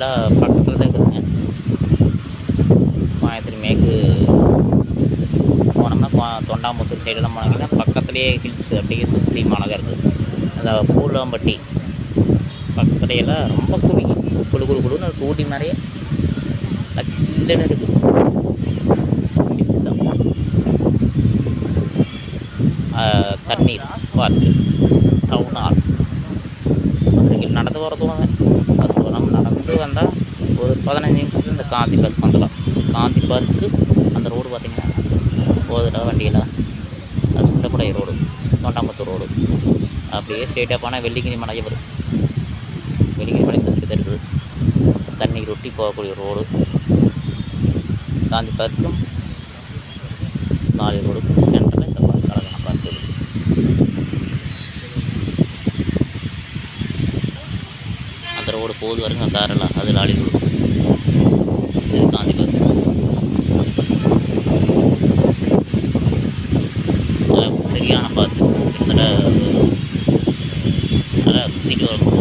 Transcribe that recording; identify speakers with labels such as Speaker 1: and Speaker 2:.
Speaker 1: இதெல்லாம் பக்கத்தில் தான் இருக்குதுங்க. கோயத்திரி மேற்கு போனோம்னா கோ- தொண்டாமுத்தூர் சைடெல்லாம் போனீங்கன்னா பக்கத்துலேயே ஹில்ஸ் அப்படியே சுற்றி மலை இருக்குது. அந்த பூலாம்பட்டி பக்கத்துலையெல்லாம் ரொம்ப குளிங்க குளு குழு குளுன்னு இருக்குது ஊட்டி மாதிரியே சில்லுன்னு இருக்குது ஹில்ஸ் தான். தண்ணீர் பார்த்து டவுன் ஆள் நடந்து போகிற வந்தால் ஒரு பதினஞ்சு நிமிஷத்தில் இந்த காந்தி பார்க் வந்துடலாம் காந்தி பார்க்கு அந்த ரோடு பார்த்திங்கன்னா போகுதுடா வண்டியெல்லாம் அது சுண்டப்படை ரோடு தொண்டாம்பத்தூர் ரோடு அப்படியே ஸ்ட்ரெயிட்டாக போனால் வெள்ளிக்கிரி மலையை வரும். வெள்ளிக்கிரி மலை இந்த இருக்குது தண்ணி ரொட்டி போகக்கூடிய ரோடு காந்தி பார்க்கும் நாலு ரோடு சென்டரில் இந்த பார்க் அழகான பார்க் இருக்குது அந்த ரோடு போகுது வருங்க காரெல்லாம் அது லாலி ரோடு இது காந்தி நல்லா சரியான பார்க் கிட்டத்தட்ட நல்லா சுற்றிட்டு வரணும்